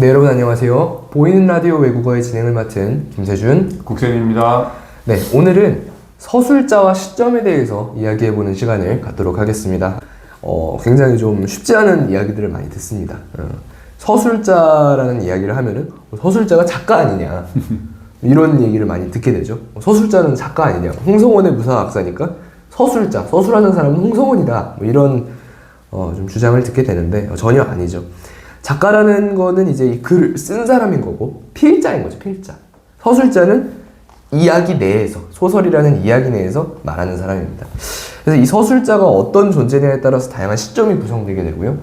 네, 여러분 안녕하세요. 보이는 라디오 외국어의 진행을 맡은 김세준. 국생입니다. 네, 오늘은 서술자와 시점에 대해서 이야기해보는 시간을 갖도록 하겠습니다. 어, 굉장히 좀 쉽지 않은 이야기들을 많이 듣습니다. 어, 서술자라는 이야기를 하면은 어, 서술자가 작가 아니냐 이런 얘기를 많이 듣게 되죠. 어, 서술자는 작가 아니냐. 홍성원의 무사학사니까 서술자, 서술하는 사람은 홍성원이다. 뭐 이런 어, 좀 주장을 듣게 되는데 어, 전혀 아니죠. 작가라는 거는 이제 이 글을 쓴 사람인 거고 필자인 거죠. 필자. 서술자는 이야기 내에서 소설이라는 이야기 내에서 말하는 사람입니다. 그래서 이 서술자가 어떤 존재냐에 따라서 다양한 시점이 구성되게 되고요.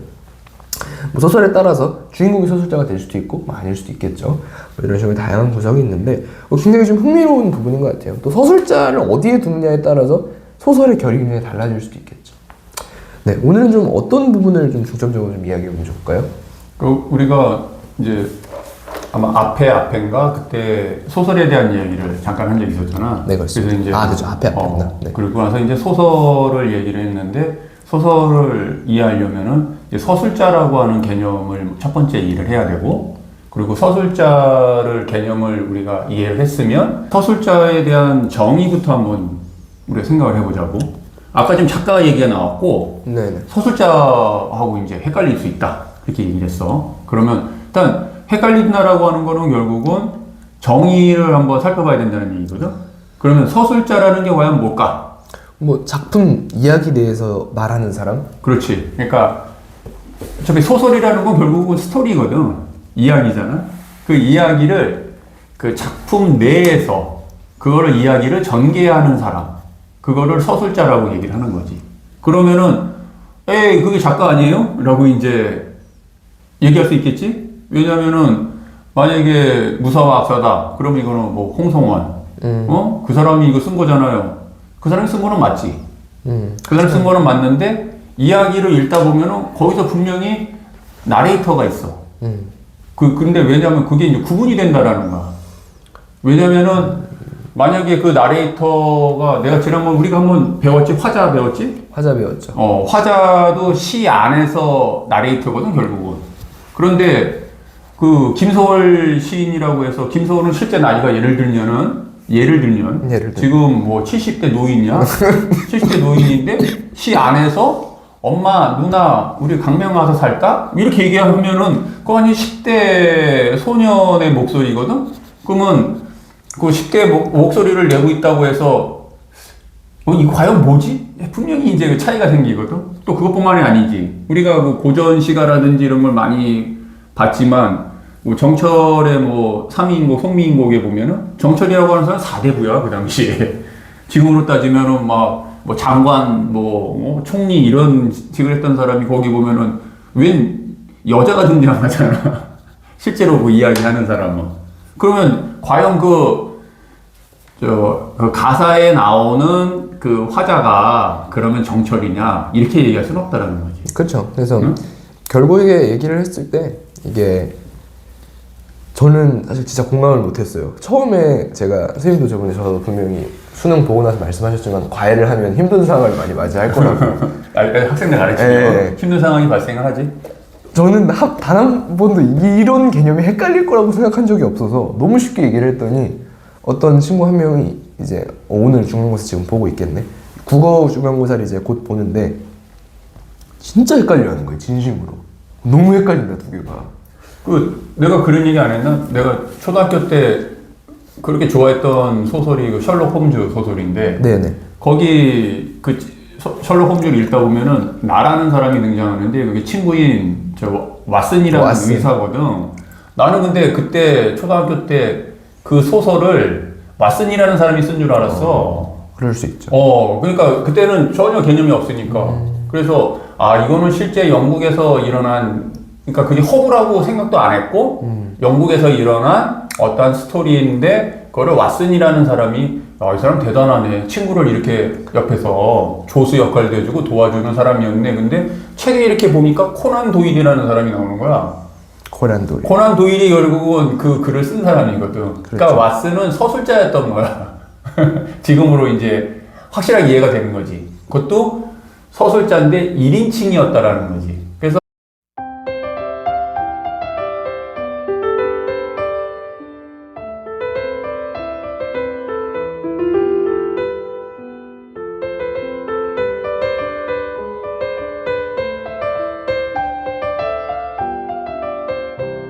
뭐 소설에 따라서 주인공이 서술자가 될 수도 있고 뭐 아닐 수도 있겠죠. 뭐 이런 식으로 다양한 구성이 있는데 어, 굉장히 좀 흥미로운 부분인 것 같아요. 또 서술자를 어디에 두느냐에 따라서 소설의 결이 달라질 수도 있겠죠. 네, 오늘은 좀 어떤 부분을 좀 중점적으로 좀 이야기해 보면 좋을까요? 그 우리가 이제 아마 앞에 앞엔가 그때 소설에 대한 이야기를 잠깐 한 적이 있었잖아. 네, 그렇습니다. 아, 그죠. 앞에 앞에였나? 네. 그리고 나서 이제 소설을 얘기를 했는데 소설을 이해하려면은 이제 서술자라고 하는 개념을 첫 번째 이해를 해야 되고 그리고 서술자를 개념을 우리가 이해를 했으면 서술자에 대한 정의부터 한번 우리가 생각을 해보자고. 아까 지금 작가 얘기가 나왔고 네네. 서술자하고 이제 헷갈릴 수 있다. 이렇게 얘기를 했어. 그러면 일단 헷갈린다라고 하는 거는 결국은 정의를 한번 살펴봐야 된다는 얘기거든. 그러면 서술자라는 게 과연 뭘까? 뭐 작품 이야기 내에서 말하는 사람? 그렇지. 그러니까 어차피 소설이라는 건 결국은 스토리거든. 이야기잖아. 그 이야기를 그 작품 내에서 그거를 이야기를 전개하는 사람. 그거를 서술자라고 얘기를 하는 거지. 그러면은 에이 그게 작가 아니에요? 라고 이제 얘기할 수 있겠지? 왜냐면은 만약에 무사와 악사다. 그럼 이거는 뭐 홍성원. 음. 어? 그 사람이 이거 쓴 거잖아요. 그 사람이 쓴 거는 맞지. 음. 그 사람이 쓴 거는 맞는데 이야기를 읽다 보면은 거기서 분명히 나레이터가 있어. 음. 그 근데 왜냐면 그게 이제 구분이 된다라는 거야. 왜냐면은 만약에 그 나레이터가 내가 지난번 우리가 한번 배웠지 화자 배웠지? 화자 배웠죠. 어 화자도 시 안에서 나레이터거든 결국은. 그런데 그 김소월 시인이라고 해서 김소월은 실제 나이가 예를 들면은 예를 들면 예를. 지금 뭐 70대 노인이야. 70대 노인인데 시 안에서 엄마, 누나, 우리 강명 와서 살까? 이렇게 얘기하면은 그거 아니 10대 소년의 목소리거든? 그러면 그 10대 목, 목소리를 내고 있다고 해서 어, 이거 과연 뭐지? 분명히 이제 그 차이가 생기거든? 또 그것뿐만이 아니지. 우리가 그 고전 시가라든지 이런 걸 많이 봤지만 뭐 정철의 뭐 3위인곡, 송미인곡에 보면은 정철이라고 하는 사람은 4대부야, 그 당시에. 지금으로 따지면은 막 뭐 장관, 뭐, 뭐 총리 이런 직을 했던 사람이 거기 보면은 웬 여자가 등장하잖아. 실제로 그 이야기하는 사람은. 그러면 과연 그, 저, 그 가사에 나오는 그 화자가 그러면 정철이냐? 이렇게 얘기할 수는 없다라는 거지. 그렇죠. 그래서 응? 결국에 얘기를 했을 때 이게 저는 사실 진짜 공감을 못했어요. 처음에 제가 선생님도 저번에 저도 분명히 수능 보고 나서 말씀하셨지만 과외를 하면 힘든 상황을 많이 맞이할 거라고. 아, 학생들 가르치면 예. 힘든 상황이 발생을 하지. 저는 단 한 번도 이런 개념이 헷갈릴 거라고 생각한 적이 없어서 너무 쉽게 얘기를 했더니 어떤 친구 한 명이 이제 어, 오늘 중간고사 지금 보고 있겠네. 국어 중간고사를 이제 곧 보는데 진짜 헷갈려하는 거예요. 진심으로. 너무 헷갈린다 두 개가. 그 내가 그런 얘기 안 했나? 내가 초등학교 때 그렇게 좋아했던 소설이 그 셜록 홈즈 소설인데 네네. 거기 그 셔- 셜록 홈즈를 읽다 보면은 나라는 사람이 등장하는데 그게 친구인 저 왓슨이라는 왓슨. 의사거든. 나는 근데 그때 초등학교 때 그 소설을 왓슨이라는 사람이 쓴 줄 알았어. 그럴 수 있죠. 어, 그러니까 그때는 전혀 개념이 없으니까. 그래서 아 이거는 실제 영국에서 일어난 그러니까 그게 허구라고 생각도 안 했고 영국에서 일어난 어떠한 스토리인데 그거를 왓슨이라는 사람이 아, 이 사람 대단하네. 친구를 이렇게 옆에서 조수 역할도 해주고 도와주는 사람이었네. 근데 책에 이렇게 보니까 코난 도일이라는 사람이 나오는 거야. 코란돌이. 코난 도일이 결국은 그 글을 쓴 사람이거든. 그러니까 왓슨은 서술자였던 거야. 지금으로 이제 확실하게 이해가 되는 거지. 그것도 서술자인데 1인칭이었다라는 거지.